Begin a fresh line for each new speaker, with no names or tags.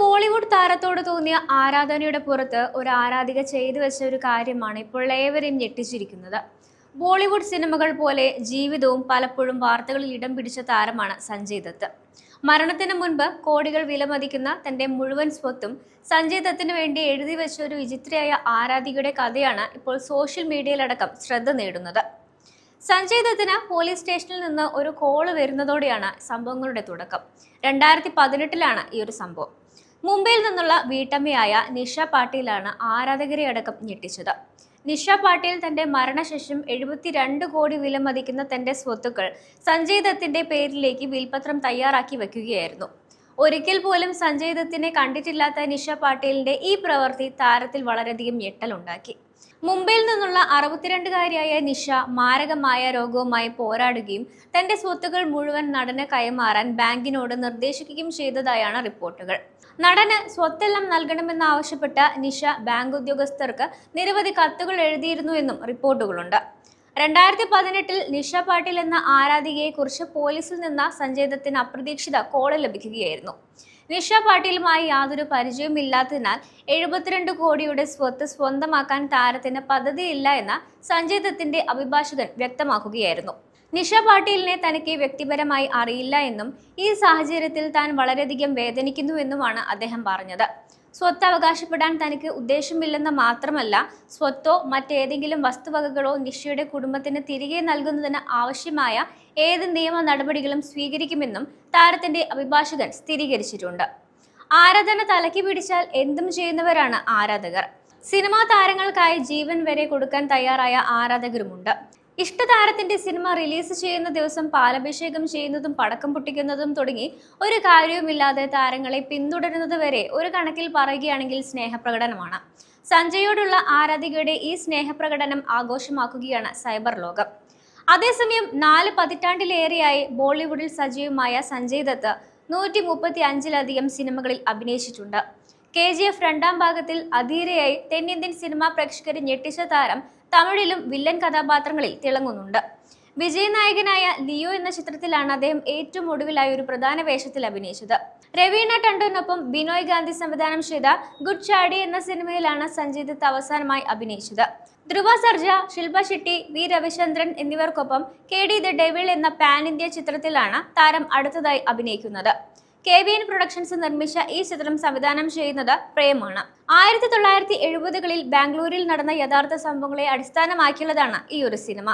ബോളിവുഡ് താരത്തോട് തോന്നിയ ആരാധനയുടെ പുറത്ത് ഒരു ആരാധിക ചെയ്തു വെച്ച ഒരു കാര്യമാണ് ഇപ്പോൾ ഏവരെയും ഞെട്ടിച്ചിരിക്കുന്നത്. ബോളിവുഡ് സിനിമകൾ പോലെ ജീവിതവും പലപ്പോഴും വാർത്തകളിൽ ഇടം പിടിച്ച താരമാണ് സഞ്ജയ് ദത്ത്. മരണത്തിന് മുൻപ് കോടികൾ വിലമതിക്കുന്ന തന്റെ മുഴുവൻ സ്വത്തും സഞ്ജയ് ദത്തിന് വേണ്ടി എഴുതി വെച്ച ഒരു വിചിത്രയായ ആരാധികയുടെ കഥയാണ് ഇപ്പോൾ സോഷ്യൽ മീഡിയയിലടക്കം ശ്രദ്ധ നേടുന്നത്. സഞ്ജയ് ദത്തിന് പോലീസ് സ്റ്റേഷനിൽ നിന്ന് ഒരു കോൾ വരുന്നതോടെയാണ് സംഭവങ്ങളുടെ തുടക്കം. രണ്ടായിരത്തി പതിനെട്ടിലാണ് ഈ ഒരു സംഭവം. മുംബൈയിൽ നിന്നുള്ള വീട്ടമ്മയായ നിഷ പാട്ടീലാണ് ആരാധകരെ അടക്കം ഞെട്ടിച്ചത്. നിഷ പാട്ടീൽ തന്റെ മരണശേഷം എഴുപത്തിരണ്ട് കോടി വില മതിക്കുന്ന തന്റെ സ്വത്തുക്കൾ സഞ്ജയ് ദത്തിന്റെ പേരിലേക്ക് വിൽപത്രം തയ്യാറാക്കി വെക്കുകയായിരുന്നു ഒരിക്കൽ പോലും സഞ്ജയ് ദത്തിനെ കണ്ടിട്ടില്ലാത്ത നിഷ പാട്ടീലിന്റെ ഈ പ്രവൃത്തി താരത്തിൽ വളരെയധികം ഞെട്ടലുണ്ടാക്കി. മുംബൈയിൽ നിന്നുള്ള അറുപത്തിരണ്ടുകാരിയായ നിഷ മാരകമായ രോഗവുമായി പോരാടുകയും തന്റെ സ്വത്തുക്കൾ മുഴുവൻ നടന് കൈമാറാൻ ബാങ്കിനോട് നിർദ്ദേശിക്കുകയും ചെയ്തതായാണ് റിപ്പോർട്ടുകൾ. നടന് സ്വത്തെല്ലാം നൽകണമെന്നാവശ്യപ്പെട്ട നിഷ ബാങ്ക് ഉദ്യോഗസ്ഥർക്ക് നിരവധി കത്തുകൾ എഴുതിയിരുന്നു എന്നും റിപ്പോർട്ടുകളുണ്ട്. രണ്ടായിരത്തി പതിനെട്ടിൽ നിഷ പാട്ടിൽ എന്ന ആരാധികയെ കുറിച്ച് പോലീസിൽ നിന്ന് സഞ്ജയ് ദത്തിന് അപ്രതീക്ഷിത കോൾ ലഭിക്കുകയായിരുന്നു. നിഷ പാട്ടീലുമായി യാതൊരു പരിചയവുമില്ലാത്തതിനാൽ എഴുപത്തിരണ്ട് കോടിയുടെ സ്വത്ത് സ്വന്തമാക്കാൻ താരത്തിന് പദ്ധതിയില്ല എന്ന സഞ്ജയ് ദത്തിന്റെ അഭിഭാഷകൻ വ്യക്തമാക്കുകയായിരുന്നു. നിഷ പാട്ടീലിനെ തനിക്ക് വ്യക്തിപരമായി അറിയില്ല എന്നും ഈ സാഹചര്യത്തിൽ താൻ വളരെയധികം വേദനിക്കുന്നുവെന്നുമാണ് അദ്ദേഹം പറഞ്ഞത്. സ്വത്ത് അവകാശപ്പെടാൻ തനിക്ക് ഉദ്ദേശമില്ലെന്ന് മാത്രമല്ല സ്വത്തോ മറ്റേതെങ്കിലും വസ്തുവകകളോ നിഷയുടെ കുടുംബത്തിന് തിരികെ നൽകുന്നതിന് ആവശ്യമായ ഏത് നിയമ നടപടികളും സ്വീകരിക്കുമെന്നും താരത്തിന്റെ അഭിഭാഷകൻ സ്ഥിരീകരിച്ചിട്ടുണ്ട്. ആരാധന തലക്കി പിടിച്ചാൽ എന്തും ചെയ്യുന്നവരാണ് ആരാധകർ. സിനിമാ താരങ്ങൾക്കായി ജീവൻ വരെ കൊടുക്കാൻ തയ്യാറായ ആരാധകരുമുണ്ട്. ഇഷ്ടതാരത്തിന്റെ സിനിമ റിലീസ് ചെയ്യുന്ന ദിവസം പാലഭിഷേകം ചെയ്യുന്നതും പടക്കം പൊട്ടിക്കുന്നതും തുടങ്ങി ഒരു കാര്യവുമില്ലാതെ താരങ്ങളെ പിന്തുടരുന്നത് വരെ ഒരു കണക്കിൽ പറയുകയാണെങ്കിൽ സ്നേഹപ്രകടനമാണ്. സഞ്ജയോടുള്ള ആരാധികയുടെ ഈ സ്നേഹപ്രകടനം ആഘോഷമാക്കുകയാണ് സൈബർ ലോകം. അതേസമയം നാല് പതിറ്റാണ്ടിലേറെയായി ബോളിവുഡിൽ സജീവമായ സഞ്ജയ് ദത്ത് നൂറ്റി മുപ്പത്തി അഞ്ചിലധികം സിനിമകളിൽ അഭിനയിച്ചിട്ടുണ്ട്. കെ ജി എഫ് രണ്ടാം ഭാഗത്തിൽ അധീരയായി തെന്നിന്ത്യൻ സിനിമാ പ്രേക്ഷകരെ ഞെട്ടിച്ച താരം തമിഴിലും വില്ലൻ കഥാപാത്രങ്ങളിൽ തിളങ്ങുന്നുണ്ട്. വിജയനായകനായ ലിയോ എന്ന ചിത്രത്തിലാണ് അദ്ദേഹം ഏറ്റവും ഒടുവിലായി ഒരു പ്രധാന വേഷത്തിൽ അഭിനയിച്ചത്. രവീണ ടണ്ടനൊപ്പം ബിനോയ് ഗാന്ധി സംവിധാനം ചെയ്ത ഗുഡ് ചാടി എന്ന സിനിമയിലാണ് സഞ്ജയ് ദത്ത് അവസാനമായി അഭിനയിച്ചത്. ധ്രുവ സർജ ശില്പ ഷെട്ടി വി രവിചന്ദ്രൻ എന്നിവർക്കൊപ്പം കെ ഡി ദ ഡെവിൾ എന്ന പാൻ ഇന്ത്യ ചിത്രത്തിലാണ് താരം അടുത്തതായി അഭിനയിക്കുന്നത്. കെ വി എൻ പ്രൊഡക്ഷൻസ് നിർമ്മിച്ച ഈ ചിത്രം സംവിധാനം ചെയ്യുന്നത് പ്രേമാണ്. ആയിരത്തി തൊള്ളായിരത്തി എഴുപതുകളിൽ ബാംഗ്ലൂരിൽ നടന്ന യഥാർത്ഥ സംഭവങ്ങളെ അടിസ്ഥാനമാക്കിയുള്ളതാണ് ഈ ഒരു സിനിമ.